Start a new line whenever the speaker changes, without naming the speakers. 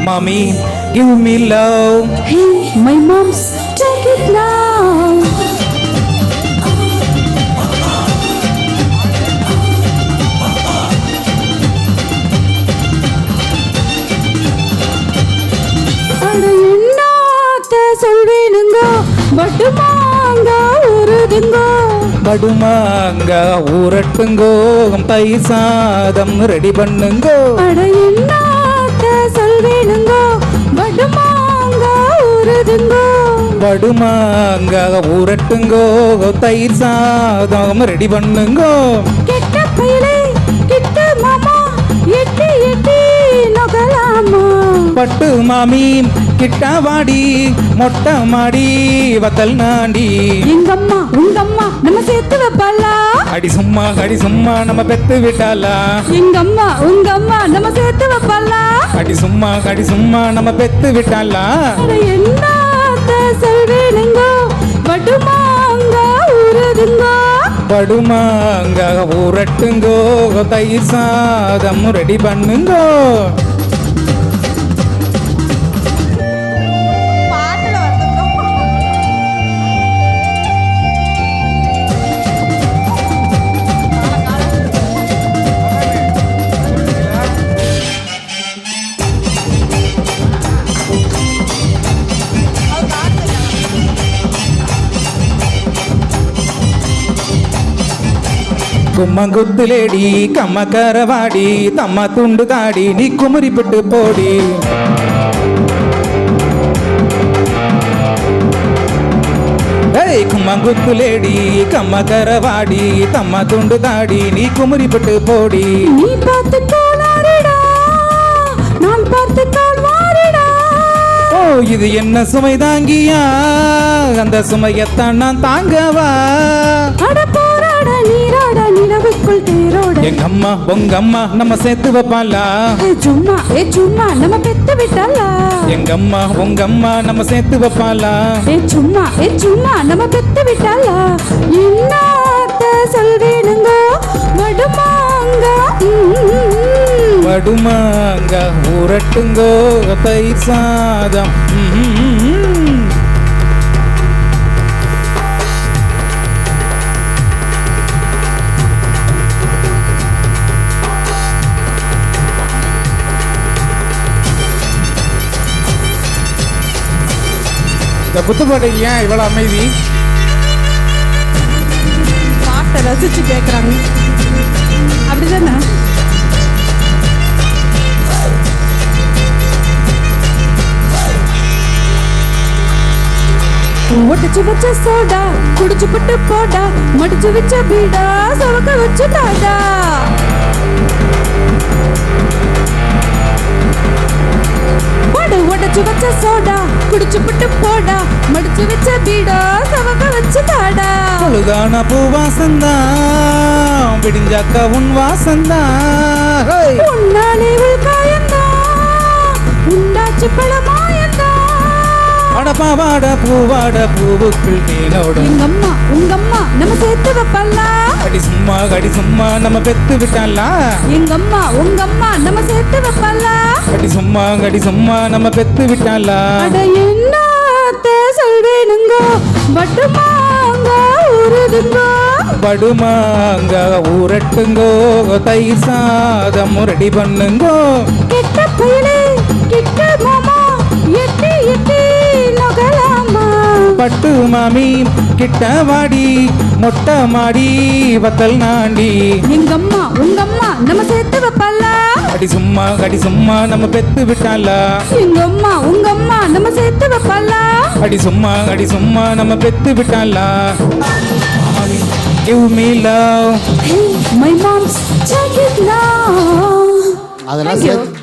mommy, give me love.
Hey, my mom's take it now. சொல்வேனுங்க பட்டு மாங்க உருதுங்க
படுமாங்க ஊரட்டுங்கோ தயிர் சாதம் ரெடி பண்ணுங்கோ
அட என்னாத்த சொல்வேனுங்க பட்டு மாங்க உருதுங்க
படுமாங்க ஊரட்டுங்கோ தயிர் சாதம் ரெடி பண்ணுங்கோ.
கெட்ட பயலே கிட்ட மாமா எட்டி எட்டி நகலாமா.
பட்டு மாமி கிட்ட வாடி மொட்டை மாடி வத்தல் நாண்டி.
எங்கம்மா உங்கம்மா நம்ம சேர்த்து வைப்பாளா?
அடி சும்மா அடி சும்மா நம்ம பெத்து விட்டாலா
எங்கம்மா உங்கம்மா நம்ம சேர்த்து வைப்பாளா?
அடி சும்மா அடி சும்மா நம்ம பெத்து விட்டாலா
அட என்னாத்த சொல்வேனுங்க? வடுமாங்க உருதுங்க
படுமாங்க ஊரட்டுங்கோ தயிர் சாதம் ரெடி பண்ணுங்கோ. கும்மங்குத்துலேடி கம்மக்கரவாடி தம்ம துண்டு தாடி நீ குமரிப்பட்டு போடி ஏய் கும்மங்குத்துலேடி கம்மக்கரவாடி தம்ம துண்டு தாடி நீ குமரிப்பட்டு போடி
நீ பார்த்து கோளாறுடா நான் பார்த்து
ஓ இது என்ன சுமை தாங்கியா அந்த சுமையத்தான் நான் தாங்கவா
அட போராட நீராட நிலவுக்குள் தேரோட.
எங்க அம்மா உங்க அம்மா நம்ம சேர்த்து வைப்பாளா?
ஏ சும்மா ஏ சும்மா நம்ம பெத்து விட்டாளா?
எங்க அம்மா உங்க அம்மா நம்ம சேர்த்து வைப்பாளா?
ஏ சும்மா ஏ சும்மா நம்ம பெத்து விட்டாளா? என்னாத்த சொல்வேனுங்க வடுமாங்க
ஊரட்டுங்கோ தயிர் சாதம் இந்த குத்துப்பாட்டுக்கு ஏன் இவ்வளவு அமைதி?
பாட்டை ரசிச்சு கேக்குறாங்க. அப்படிதானே? ஒட்டிச்சு வச்ச சோடா குடிச்சு புட்டு போடா மடிச்சு வச்ச பீடா சவக்க வச்சு தாடா. ஒடு உடச்சு வச்ச சோடா குடிச்சு புட்டு போடா. மடிச்சு வச்ச பீடா சவக்க வச்சு தாடா
அழுதான பூவாசந்தான் விடிஞ்சாக்க உன் வாசந்தான்!
உன்னாலே காயந்தா. உண்டாச்சு பழமாயந்தா.
அடப்பாவாட பூவாட பூவுக்குள் தேனோடும்
எங்கம்மா உங்கம்மா நம்ம சேர்த்து வைப்பல்லா.
அடி சும்மா அடி சும்மா நம்ம பெத்து விட்டாளா
எங்கம்மா உங்கம்மா நம்ம சேர்த்து வைப்பல்லா.
சும்மா அடி சும்மா நம்ம பெத்து விட்டாளா?
அட என்னத்த சொல்வேனுங்க? வட்டுமாங்க உருதுங்க
படுமாங்க ஊரட்டுங்கோ தயிர் சாதம் ரெடி பண்ணுங்கோ.
கெட்ட பயலே கிட்ட மாமா எட்டி எட்டி நகலாமா?
பட்டு மாமி கிட்ட வாடி மொட்டை மாடி வத்தல் நாண்டி.
எங்கம்மா உங்கம்மா
அடி சும்மா அடி சும்மா நம்ம பெத்து விட்டாளா
எங்கம்மா உங்கம்மா நம்ம சேர்த்து வைப்பல்லா
அடி சும்மா அடி சும்மா நம்ம பெத்து Give me love
Hey, my mom's take it now.
அதெல்லாம்
Thank you.
சேர்த்து